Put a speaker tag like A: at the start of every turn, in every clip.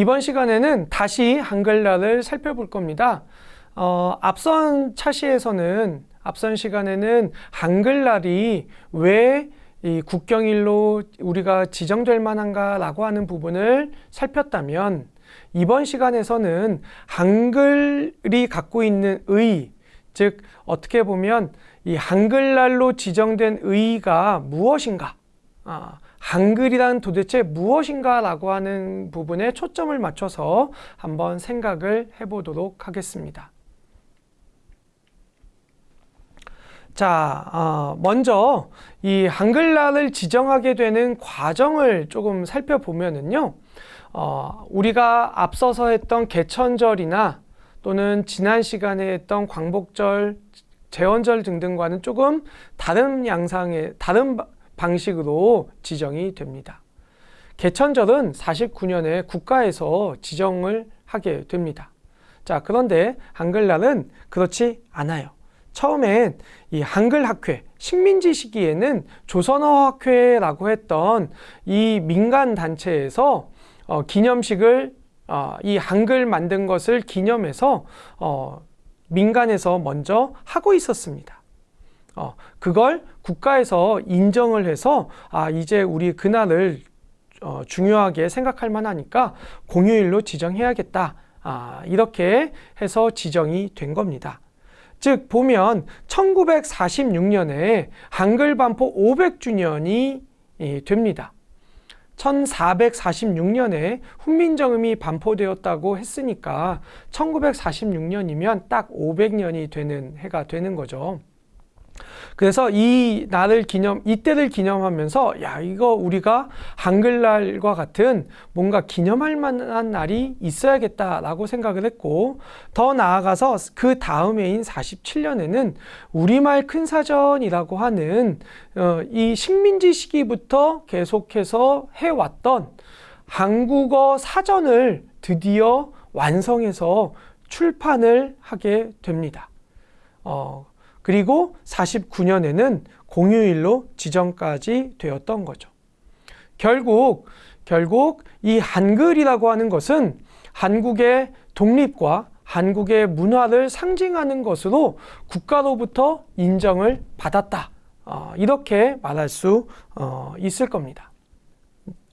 A: 이번 시간에는 다시 한글날을 살펴볼 겁니다. 어, 앞선 차시에서는 앞선 시간에는 한글날이 왜 이 국경일로 우리가 지정될 만한가라고 하는 부분을 살폈다면 이번 시간에서는 한글이 갖고 있는 의, 즉 어떻게 보면 이 한글날로 지정된 의의가 무엇인가? 아, 한글이란 도대체 무엇인가 라고 하는 부분에 초점을 맞춰서 한번 생각을 해보도록 하겠습니다. 자, 어, 먼저 이 한글날을 지정하게 되는 과정을 조금 살펴보면은요, 어, 우리가 앞서서 했던 개천절이나 또는 지난 시간에 했던 광복절, 제원절 등등과는 조금 다른 양상의 다른 바- 방식으로 지정이 됩니다. 개천절은 49년에 국가에서 지정을 하게 됩니다. 자, 그런데 한글날은 그렇지 않아요. 처음엔 이 한글 학회, 식민지 시기에는 조선어 학회라고 했던 이 민간 단체에서 어, 기념식을 어, 이 한글 만든 것을 기념해서 어, 민간에서 먼저 하고 있었습니다. 어, 그걸 국가에서 인정을 해서 아 이제 우리 그날을 어, 중요하게 생각할 만하니까 공휴일로 지정해야겠다. 아, 이렇게 해서 지정이 된 겁니다. 즉 보면 1946년에 한글 반포 500주년이 됩니다. 1446년에 훈민정음이 반포되었다고 했으니까 1946년이면 딱 500년이 되는 해가 되는 거죠. 그래서 이 날을 기념, 이때를 기념하면서, 야, 이거 우리가 한글날과 같은 뭔가 기념할 만한 날이 있어야겠다라고 생각을 했고, 더 나아가서 그 다음 해인 47년에는 우리말 큰 사전이라고 하는, 어, 이 식민지 시기부터 계속해서 해왔던 한국어 사전을 드디어 완성해서 출판을 하게 됩니다. 어, 그리고 49년에는 공휴일로 지정까지 되었던 거죠. 결국, 결국 이 한글이라고 하는 것은 한국의 독립과 한국의 문화를 상징하는 것으로 국가로부터 인정을 받았다. 어, 이렇게 말할 수 어, 있을 겁니다.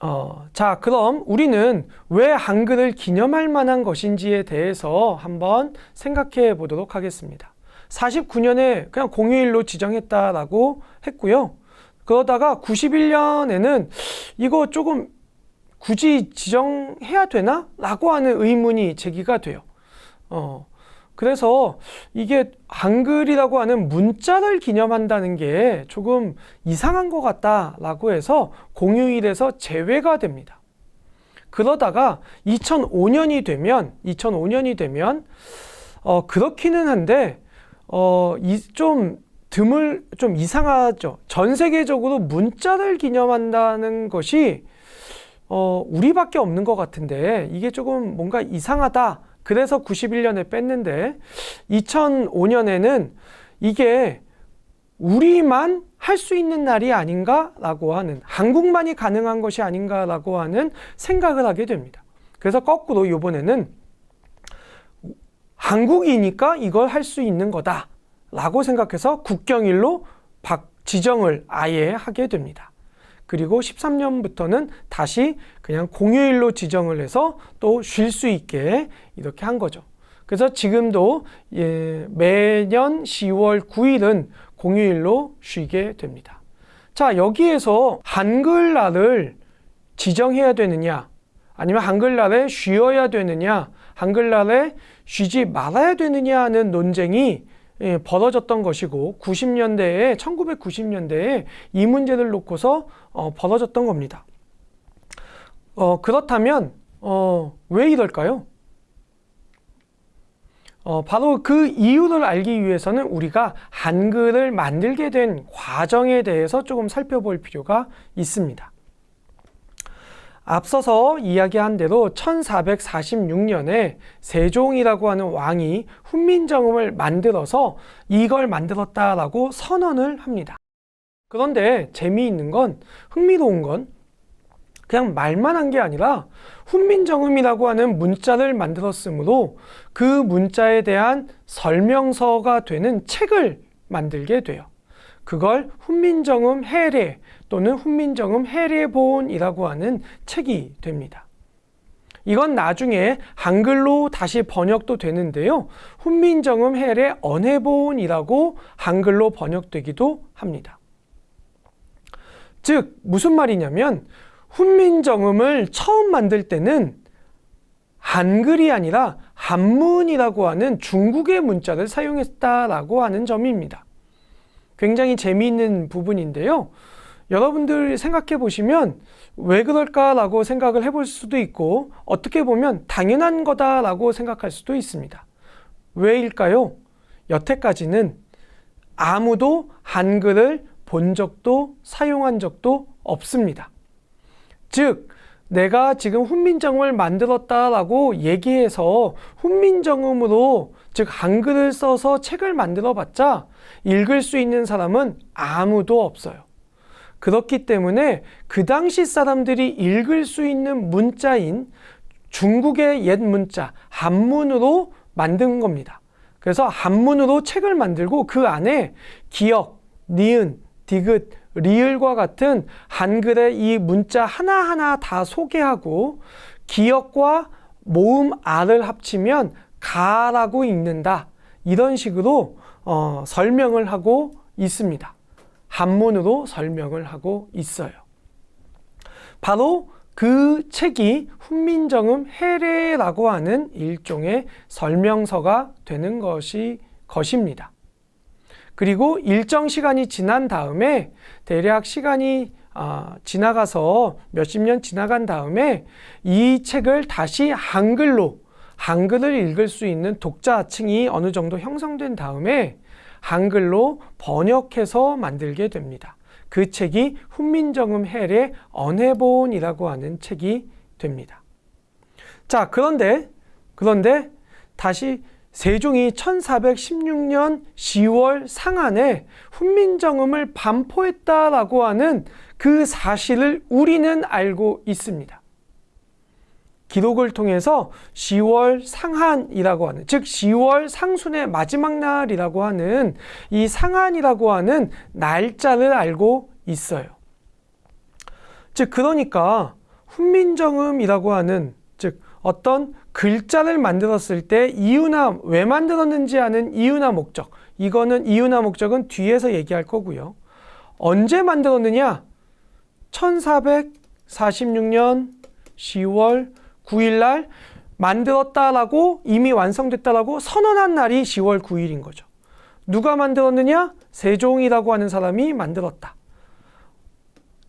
A: 어, 자, 그럼 우리는 왜 한글을 기념할 만한 것인지에 대해서 한번 생각해 보도록 하겠습니다. 49년에 그냥 공휴일로 지정했다라고 했고요. 그러다가 91년에는 이거 조금 굳이 지정해야 되나? 라고 하는 의문이 제기가 돼요. 어, 그래서 이게 한글이라고 하는 문자를 기념한다는 게 조금 이상한 것 같다라고 해서 공휴일에서 제외가 됩니다. 그러다가 2005년이 되면, 2005년이 되면, 어, 그렇기는 한데, 어, 이, 좀 드물, 좀 이상하죠. 전 세계적으로 문자를 기념한다는 것이, 어, 우리밖에 없는 것 같은데, 이게 조금 뭔가 이상하다. 그래서 91년에 뺐는데, 2005년에는 이게 우리만 할 수 있는 날이 아닌가라고 하는, 한국만이 가능한 것이 아닌가라고 하는 생각을 하게 됩니다. 그래서 거꾸로 이번에는 한국이니까 이걸 할 수 있는 거다. 라고 생각해서 국경일로 박, 지정을 아예 하게 됩니다. 그리고 13년부터는 다시 그냥 공휴일로 지정을 해서 또 쉴 수 있게 이렇게 한 거죠. 그래서 지금도 예, 매년 10월 9일은 공휴일로 쉬게 됩니다. 자, 여기에서 한글날을 지정해야 되느냐, 아니면 한글날에 쉬어야 되느냐, 한글날에 쉬지 말아야 되느냐 하는 논쟁이 예, 벌어졌던 것이고 90년대에 1990년대에 이 문제를 놓고서 어, 벌어졌던 겁니다. 어, 그렇다면 어, 왜 이럴까요? 어, 바로 그 이유를 알기 위해서는 우리가 한글을 만들게 된 과정에 대해서 조금 살펴볼 필요가 있습니다. 앞서서 이야기한 대로 1446년에 세종이라고 하는 왕이 훈민정음을 만들어서 이걸 만들었다라고 선언을 합니다. 그런데 재미있는 건 흥미로운 건 그냥 말만 한 게 아니라 훈민정음이라고 하는 문자를 만들었으므로 그 문자에 대한 설명서가 되는 책을 만들게 돼요. 그걸 훈민정음 해례 또는 훈민정음 해례본이라고 하는 책이 됩니다. 이건 나중에 한글로 다시 번역도 되는데요. 훈민정음 해례 언해본이라고 한글로 번역되기도 합니다. 즉, 무슨 말이냐면, 훈민정음을 처음 만들 때는 한글이 아니라 한문이라고 하는 중국의 문자를 사용했다라고 하는 점입니다. 굉장히 재미있는 부분인데요. 여러분들 생각해 보시면 왜 그럴까라고 생각을 해볼 수도 있고 어떻게 보면 당연한 거다라고 생각할 수도 있습니다. 왜일까요? 여태까지는 아무도 한글을 본 적도 사용한 적도 없습니다. 즉, 내가 지금 훈민정음을 만들었다라고 얘기해서 훈민정음으로 즉 한글을 써서 책을 만들어 봤자 읽을 수 있는 사람은 아무도 없어요. 그렇기 때문에 그 당시 사람들이 읽을 수 있는 문자인 중국의 옛 문자 한문으로 만든 겁니다. 그래서 한문으로 책을 만들고 그 안에 기역, 니은, 디귿, 리을과 같은 한글의 이 문자 하나하나 다 소개하고 기역과 모음 아를 합치면 가라고 읽는다. 이런 식으로 어, 설명을 하고 있습니다. 한문으로 설명을 하고 있어요. 바로 그 책이 훈민정음 해례라고 하는 일종의 설명서가 되는 것이 것입니다. 그리고 일정 시간이 지난 다음에 대략 시간이 아, 지나가서 몇십 년 지나간 다음에 이 책을 다시 한글로 한글을 읽을 수 있는 독자층이 어느 정도 형성된 다음에 한글로 번역해서 만들게 됩니다. 그 책이 훈민정음 해례 언해본이라고 하는 책이 됩니다. 자, 그런데 그런데 다시 세종이 1416년 10월 상한에 훈민정음을 반포했다라고 하는 그 사실을 우리는 알고 있습니다. 기록을 통해서 10월 상한이라고 하는 즉 10월 상순의 마지막 날이라고 하는 이 상한이라고 하는 날짜를 알고 있어요. 즉 그러니까 훈민정음이라고 하는 즉 어떤 글자를 만들었을 때 이유나 왜 만들었는지 아는 이유나 목적 이거는 이유나 목적은 뒤에서 얘기할 거고요. 언제 만들었느냐? 1446년 10월 9일 날 만들었다라고 이미 완성됐다라고 선언한 날이 10월 9일인 거죠. 누가 만들었느냐? 세종이라고 하는 사람이 만들었다.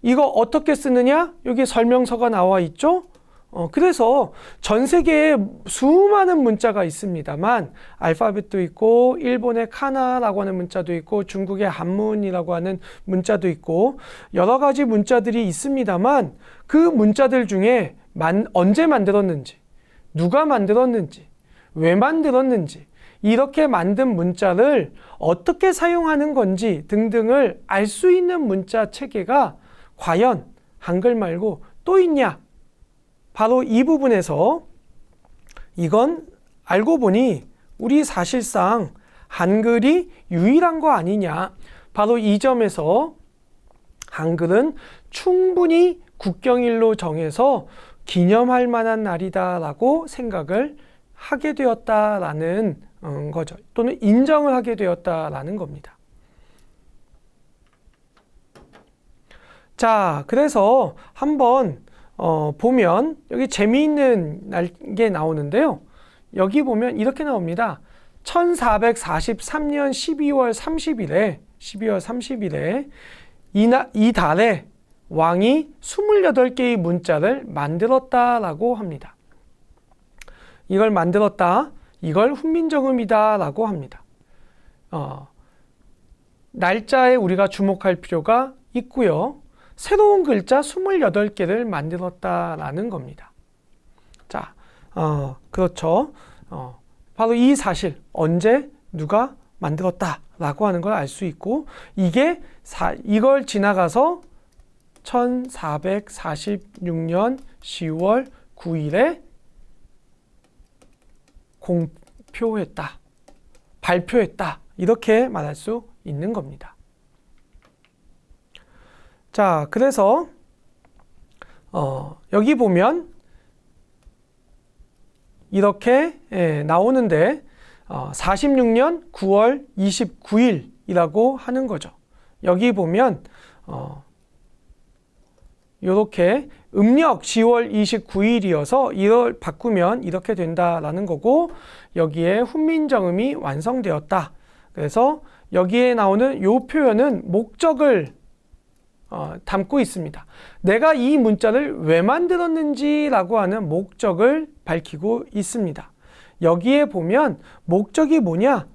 A: 이거 어떻게 쓰느냐? 여기 설명서가 나와 있죠? 어, 그래서 전 세계에 수많은 문자가 있습니다만, 알파벳도 있고, 일본의 카나라고 하는 문자도 있고, 중국의 한문이라고 하는 문자도 있고, 여러 가지 문자들이 있습니다만, 그 문자들 중에 만, 언제 만들었는지, 누가 만들었는지, 왜 만들었는지, 이렇게 만든 문자를 어떻게 사용하는 건지 등등을 알 수 있는 문자 체계가 과연 한글 말고 또 있냐? 바로 이 부분에서 이건 알고 보니 우리 사실상 한글이 유일한 거 아니냐. 바로 이 점에서 한글은 충분히 국경일로 정해서 기념할 만한 날이다라고 생각을 하게 되었다라는 어, 거죠. 또는 인정을 하게 되었다라는 겁니다. 자, 그래서 한번 어, 보면 여기 재미있는 게 나오는데요. 여기 보면 이렇게 나옵니다. 1443년 12월 30일에 12월 30일에 이, 나, 이 달에 왕이 28개의 문자를 만들었다라고 합니다. 이걸 만들었다. 이걸 훈민정음이다라고 합니다. 어, 날짜에 우리가 주목할 필요가 있고요. 새로운 글자 28개를 만들었다라는 겁니다. 자, 어, 그렇죠. 어, 바로 이 사실, 언제 누가 만들었다라고 하는 걸 알 수 있고, 이게 사, 이걸 지나가서 1446년 10월 9일에 공표했다. 발표했다. 이렇게 말할 수 있는 겁니다. 자, 그래서 어, 여기 보면 이렇게 예, 나오는데 어, 46년 9월 29일이라고 하는 거죠. 여기 보면 어, 이렇게 음력 10월 29일이어서 이걸 바꾸면 이렇게 된다라는 거고 여기에 훈민정음이 완성되었다. 그래서 여기에 나오는 요 표현은 목적을 어, 담고 있습니다. 내가 이 문자를 왜 만들었는지라고 하는 목적을 밝히고 있습니다. 여기에 보면 목적이 뭐냐?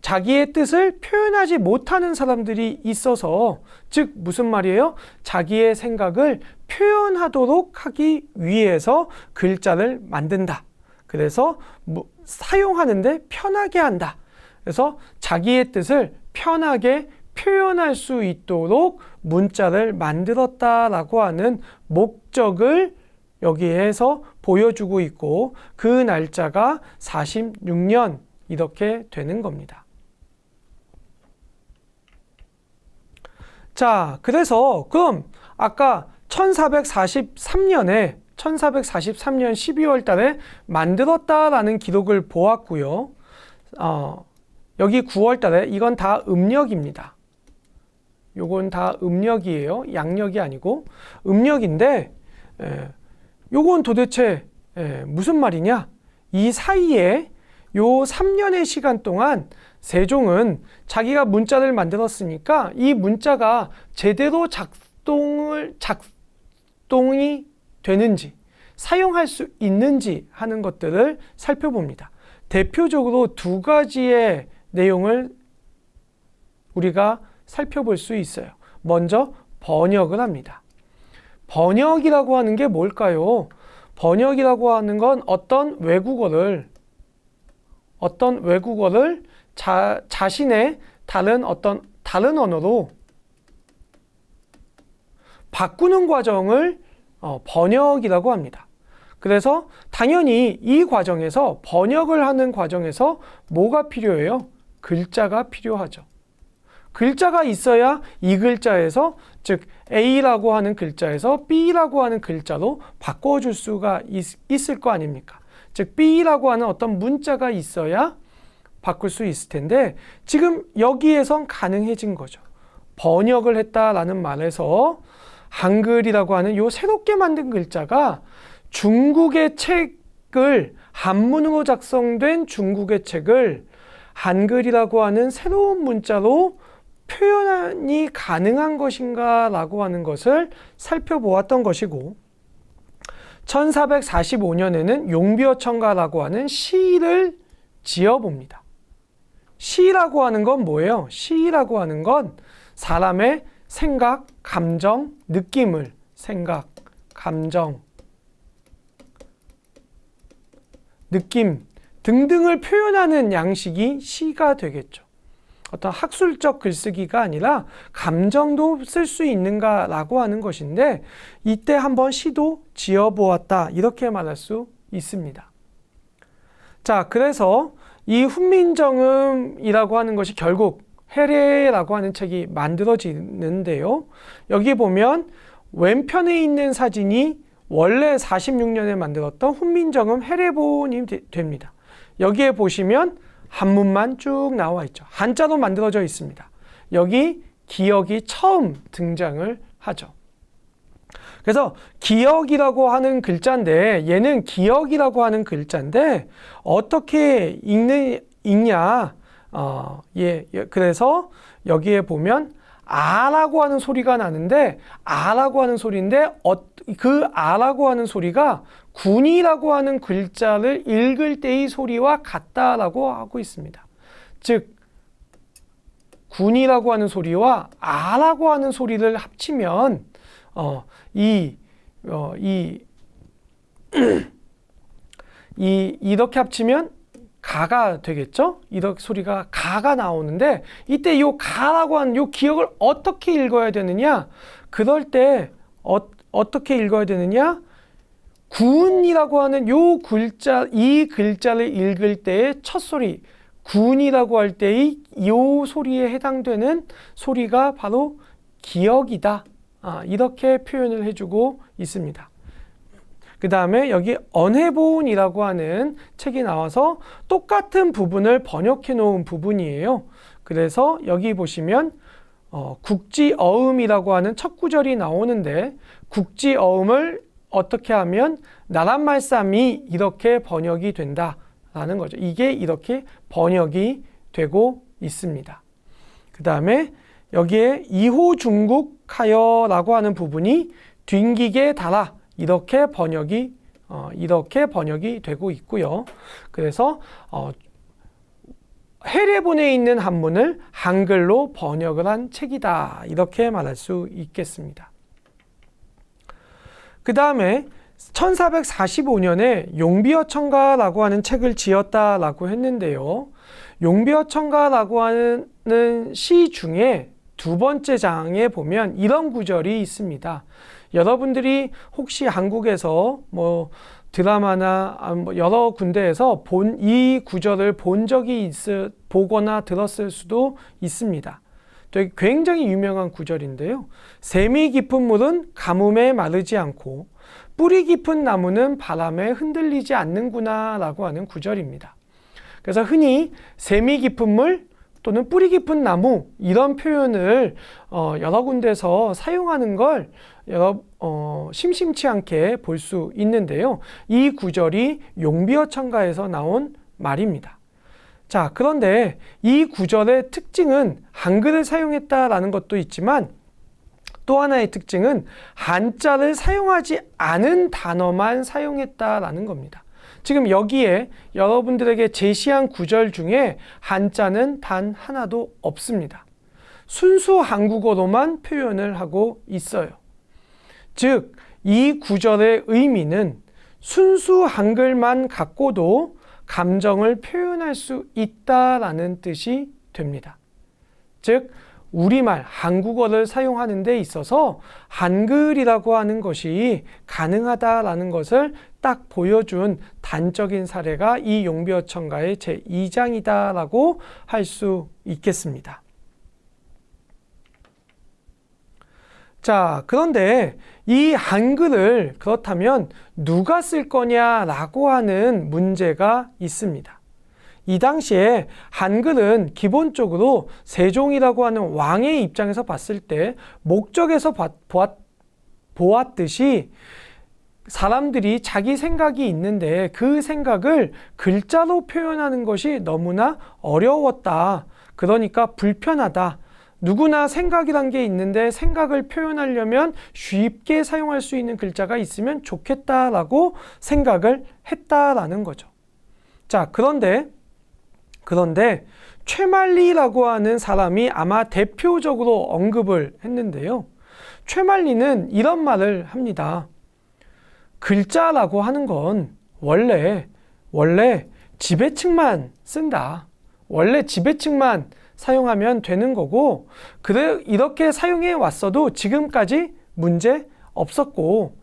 A: 자기의 뜻을 표현하지 못하는 사람들이 있어서 즉 무슨 말이에요? 자기의 생각을 표현하도록 하기 위해서 글자를 만든다. 그래서 뭐 사용하는데 편하게 한다. 그래서 자기의 뜻을 편하게 표현할 수 있도록 문자를 만들었다라고 하는 목적을 여기에서 보여주고 있고 그 날짜가 46년 이렇게 되는 겁니다. 자, 그래서 그럼 아까 1443년에 1443년 12월 달에 만들었다라는 기록을 보았고요. 어, 여기 9월 달에 이건 다 음력입니다. 요건 다 음력이에요. 양력이 아니고 음력인데 에, 요건 도대체 에, 무슨 말이냐? 이 사이에 요 3년의 시간 동안 세종은 자기가 문자를 만들었으니까 이 문자가 제대로 작동을 작동이 되는지 사용할 수 있는지 하는 것들을 살펴봅니다. 대표적으로 두 가지의 내용을 우리가 살펴볼 수 있어요. 먼저 번역을 합니다. 번역이라고 하는 게 뭘까요? 번역이라고 하는 건 어떤 외국어를 어떤 외국어를 자, 자신의 다른 어떤 다른 언어로 바꾸는 과정을 어, 번역이라고 합니다. 그래서 당연히 이 과정에서 번역을 하는 과정에서 뭐가 필요해요? 글자가 필요하죠. 글자가 있어야 이 글자에서 즉 A라고 하는 글자에서 B라고 하는 글자로 바꿔줄 수가 있, 있을 거 아닙니까? 즉 B라고 하는 어떤 문자가 있어야 바꿀 수 있을 텐데 지금 여기에선 가능해진 거죠. 번역을 했다라는 말에서 한글이라고 하는 요 새롭게 만든 글자가 중국의 책을 한문으로 작성된 중국의 책을 한글이라고 하는 새로운 문자로 표현이 가능한 것인가 라고 하는 것을 살펴보았던 것이고 1445년에는 용비어천가라고 하는 시를 지어봅니다. 시라고 하는 건 뭐예요? 시라고 하는 건 사람의 생각, 감정, 느낌을 생각, 감정, 느낌 등등을 표현하는 양식이 시가 되겠죠. 어떤 학술적 글쓰기가 아니라 감정도 쓸 수 있는가라고 하는 것인데 이때 한번 시도 지어 보았다 이렇게 말할 수 있습니다. 자, 그래서 이 훈민정음이라고 하는 것이 결국 해례라고 하는 책이 만들어지는데요. 여기 보면 왼편에 있는 사진이 원래 46년에 만들었던 훈민정음 해례본이 됩니다. 여기에 보시면 한문만 쭉 나와 있죠. 한자로 만들어져 있습니다. 여기 기억이 처음 등장을 하죠. 그래서 기억이라고 하는 글자인데 얘는 기억이라고 하는 글자인데 어떻게 읽는 읽냐? 어, 예, 예, 그래서 여기에 보면 아라고 하는 소리가 나는데 아라고 하는 소리인데 어, 그 아라고 하는 소리가 군이라고 하는 글자를 읽을 때의 소리와 같다라고 하고 있습니다. 즉 군이라고 하는 소리와 아라고 하는 소리를 합치면 어, 이, 어, 이, 이, 이렇게 합치면 가가 되겠죠? 이렇게 소리가 가가 나오는데 이때 요 가라고 하는 요 기억을 어떻게 읽어야 되느냐? 그럴 때 어, 어떻게 읽어야 되느냐? 군이라고 하는 요 글자 이 글자를 읽을 때의 첫 소리 군이라고 할 때의 요 소리에 해당되는 소리가 바로 기억이다. 아, 이렇게 표현을 해주고 있습니다. 그 다음에 여기 언해보온이라고 하는 책이 나와서 똑같은 부분을 번역해 놓은 부분이에요. 그래서 여기 보시면 어, 국지어음이라고 하는 첫 구절이 나오는데 국지어음을 어떻게 하면 나란 말씀이 이렇게 번역이 된다라는 거죠. 이게 이렇게 번역이 되고 있습니다. 그 다음에 여기에 이호 중국하여라고 하는 부분이 뒹기게 달아 이렇게 번역이 어, 이렇게 번역이 되고 있고요. 그래서 어, 헤레본에 있는 한문을 한글로 번역을 한 책이다 이렇게 말할 수 있겠습니다. 그 다음에 1445년에 용비어천가라고 하는 책을 지었다라고 했는데요. 용비어천가라고 하는 시 중에 두 번째 장에 보면 이런 구절이 있습니다. 여러분들이 혹시 한국에서 뭐 드라마나 아, 뭐 여러 군데에서 본 이 구절을 본 적이 있을 보거나 들었을 수도 있습니다. 되게 굉장히 유명한 구절인데요. 샘이 깊은 물은 가뭄에 마르지 않고 뿌리 깊은 나무는 바람에 흔들리지 않는구나 라고 하는 구절입니다. 그래서 흔히 샘이 깊은 물 또는 뿌리 깊은 나무 이런 표현을 어, 여러 군데서 사용하는 걸 여러 어, 심심치 않게 볼 수 있는데요. 이 구절이 용비어 천가에서 나온 말입니다. 자, 그런데 이 구절의 특징은 한글을 사용했다라는 것도 있지만 또 하나의 특징은 한자를 사용하지 않은 단어만 사용했다라는 겁니다. 지금 여기에 여러분들에게 제시한 구절 중에 한자는 단 하나도 없습니다. 순수 한국어로만 표현을 하고 있어요. 즉, 이 구절의 의미는 순수 한글만 갖고도 감정을 표현할 수 있다라는 뜻이 됩니다. 즉, 우리말, 한국어를 사용하는 데 있어서 한글이라고 하는 것이 가능하다라는 것을 딱 보여준 단적인 사례가 이 용비어천가의 제2장이다라고 할 수 있겠습니다. 자, 그런데 이 한글을 그렇다면 누가 쓸 거냐라고 하는 문제가 있습니다. 이 당시에 한글은 기본적으로 세종이라고 하는 왕의 입장에서 봤을 때 목적에서 보았, 보았듯이 사람들이 자기 생각이 있는데 그 생각을 글자로 표현하는 것이 너무나 어려웠다. 그러니까 불편하다. 누구나 생각이란 게 있는데 생각을 표현하려면 쉽게 사용할 수 있는 글자가 있으면 좋겠다라고 생각을 했다라는 거죠. 자, 그런데 그런데 최말리라고 하는 사람이 아마 대표적으로 언급을 했는데요. 최말리는 이런 말을 합니다. 글자라고 하는 건 원래 원래 지배층만 쓴다. 원래 지배층만 사용하면 되는 거고 그래 이렇게 사용해 왔어도 지금까지 문제 없었고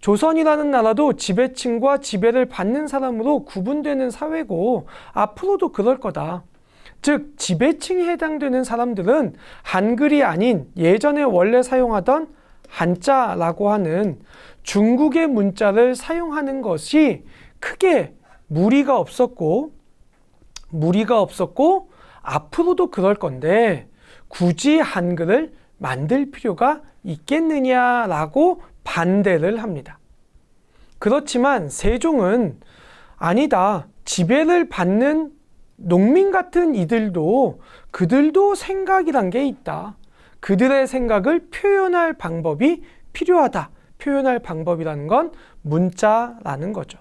A: 조선이라는 나라도 지배층과 지배를 받는 사람으로 구분되는 사회고 앞으로도 그럴 거다. 즉 지배층에 해당되는 사람들은 한글이 아닌 예전에 원래 사용하던 한자라고 하는 중국의 문자를 사용하는 것이 크게 무리가 없었고 무리가 없었고 앞으로도 그럴 건데 굳이 한글을 만들 필요가 있겠느냐라고 반대를 합니다. 그렇지만 세종은 아니다. 지배를 받는 농민 같은 이들도 그들도 생각이란 게 있다. 그들의 생각을 표현할 방법이 필요하다. 표현할 방법이라는 건 문자라는 거죠.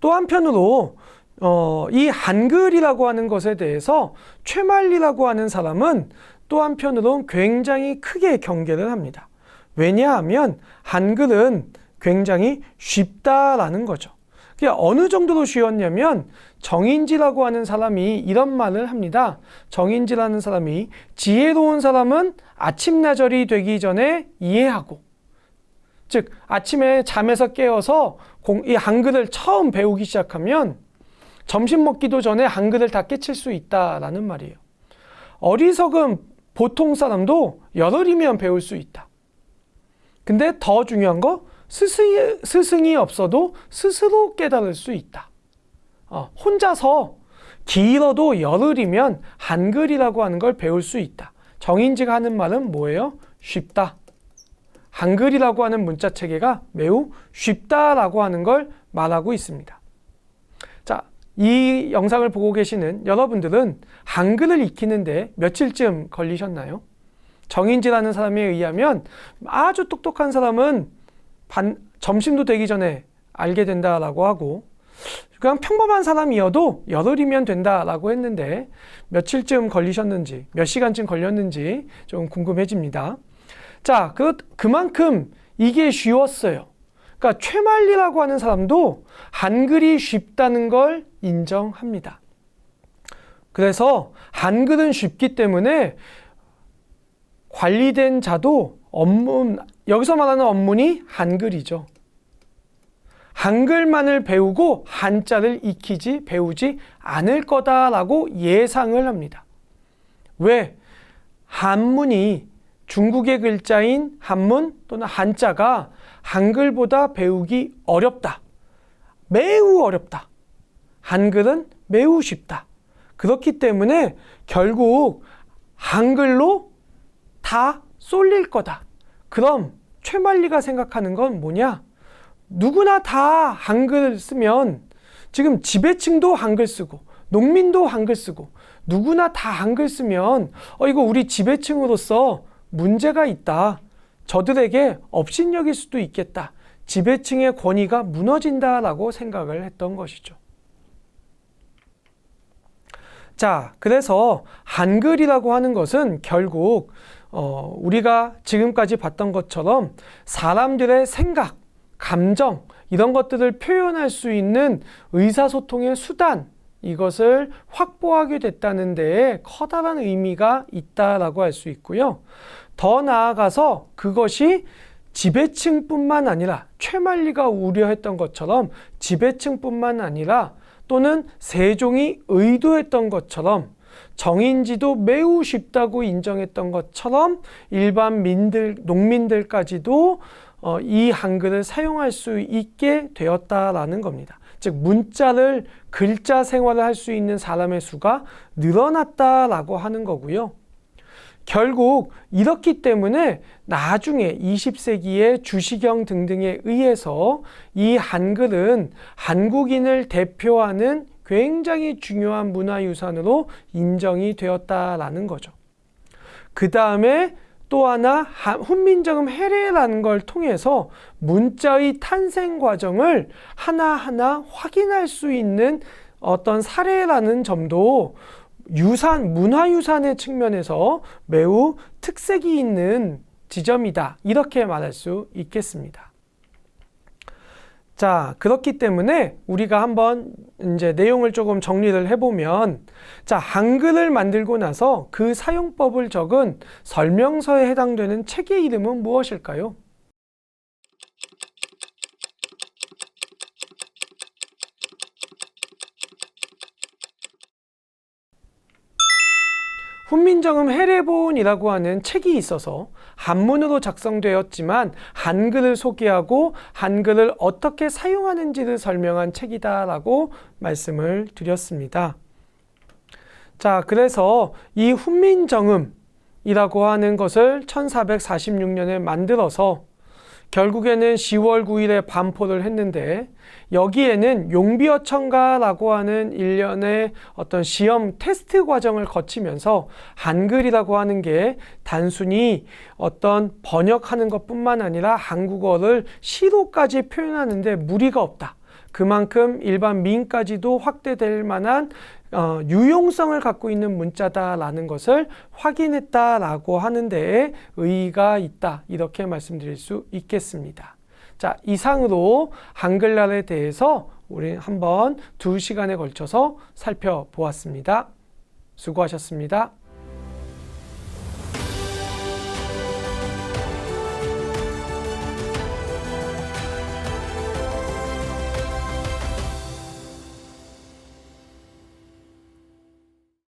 A: 또 한편으로 어, 이 한글이라고 하는 것에 대해서 최말리라고 하는 사람은 또 한편으로는 굉장히 크게 경계를 합니다. 왜냐하면 한글은 굉장히 쉽다라는 거죠. 그게 어느 정도로 쉬웠냐면 정인지라고 하는 사람이 이런 말을 합니다. 정인지라는 사람이 지혜로운 사람은 아침나절이 되기 전에 이해하고 즉 아침에 잠에서 깨어서 공, 이 한글을 처음 배우기 시작하면 점심 먹기도 전에 한글을 다 깨칠 수 있다라는 말이에요. 어리석은 보통 사람도 열흘이면 배울 수 있다. 근데 더 중요한 거 스승이, 스승이 없어도 스스로 깨달을 수 있다. 어, 혼자서 길어도 열흘이면 한글이라고 하는 걸 배울 수 있다. 정인지가 하는 말은 뭐예요? 쉽다. 한글이라고 하는 문자 체계가 매우 쉽다라고 하는 걸 말하고 있습니다. 자, 이 영상을 보고 계시는 여러분들은 한글을 익히는데 며칠쯤 걸리셨나요? 정인지라는 사람에 의하면 아주 똑똑한 사람은 반, 점심도 되기 전에 알게 된다라고 하고 그냥 평범한 사람이어도 열흘이면 된다라고 했는데 며칠쯤 걸리셨는지 몇 시간쯤 걸렸는지 좀 궁금해집니다. 자, 그, 그만큼 이게 쉬웠어요. 그러니까 최말리라고 하는 사람도 한글이 쉽다는 걸 인정합니다. 그래서 한글은 쉽기 때문에 관리된 자도 업무, 여기서 말하는 업문이 한글이죠. 한글만을 배우고 한자를 익히지 배우지 않을 거다라고 예상을 합니다. 왜? 한문이 중국의 글자인 한문 또는 한자가 한글보다 배우기 어렵다. 매우 어렵다. 한글은 매우 쉽다. 그렇기 때문에 결국 한글로 다 쏠릴 거다. 그럼 최말리가 생각하는 건 뭐냐? 누구나 다 한글 쓰면 지금 지배층도 한글 쓰고 농민도 한글 쓰고 누구나 다 한글 쓰면 어 이거 우리 지배층으로서 문제가 있다. 저들에게 업신여길 수도 있겠다. 지배층의 권위가 무너진다라고 생각을 했던 것이죠. 자, 그래서 한글이라고 하는 것은 결국 어, 우리가 지금까지 봤던 것처럼 사람들의 생각, 감정 이런 것들을 표현할 수 있는 의사소통의 수단 이것을 확보하게 됐다는 데에 커다란 의미가 있다라고 할 수 있고요. 더 나아가서 그것이 지배층뿐만 아니라 최말리가 우려했던 것처럼 지배층뿐만 아니라 또는 세종이 의도했던 것처럼 정인지도 매우 쉽다고 인정했던 것처럼 일반 민들 농민들까지도 어, 이 한글을 사용할 수 있게 되었다라는 겁니다. 즉 문자를 글자 생활을 할 수 있는 사람의 수가 늘어났다라고 하는 거고요. 결국 이렇기 때문에 나중에 20세기에 주시경 등등에 의해서 이 한글은 한국인을 대표하는 굉장히 중요한 문화유산으로 인정이 되었다라는 거죠. 그 다음에 또 하나 훈민정음 해례라는 걸 통해서 문자의 탄생 과정을 하나하나 확인할 수 있는 어떤 사례라는 점도 유산, 문화유산의 측면에서 매우 특색이 있는 지점이다. 이렇게 말할 수 있겠습니다. 자, 그렇기 때문에 우리가 한번 이제 내용을 조금 정리를 해보면, 자, 한글을 만들고 나서 그 사용법을 적은 설명서에 해당되는 책의 이름은 무엇일까요? 훈민정음 해례본이라고 하는 책이 있어서 한문으로 작성되었지만 한글을 소개하고 한글을 어떻게 사용하는지를 설명한 책이다라고 말씀을 드렸습니다. 자, 그래서 이 훈민정음이라고 하는 것을 1446년에 만들어서 결국에는 10월 9일에 반포를 했는데 여기에는 용비어천가라고 하는 일련의 어떤 시험 테스트 과정을 거치면서 한글이라고 하는 게 단순히 어떤 번역하는 것뿐만 아니라 한국어를 시로까지 표현하는데 무리가 없다. 그만큼 일반 미인까지도 확대될 만한 어, 유용성을 갖고 있는 문자다라는 것을 확인했다라고 하는 데에 의의가 있다. 이렇게 말씀드릴 수 있겠습니다. 자, 이상으로 한글날에 대해서 우리 한번 두 시간에 걸쳐서 살펴보았습니다. 수고하셨습니다.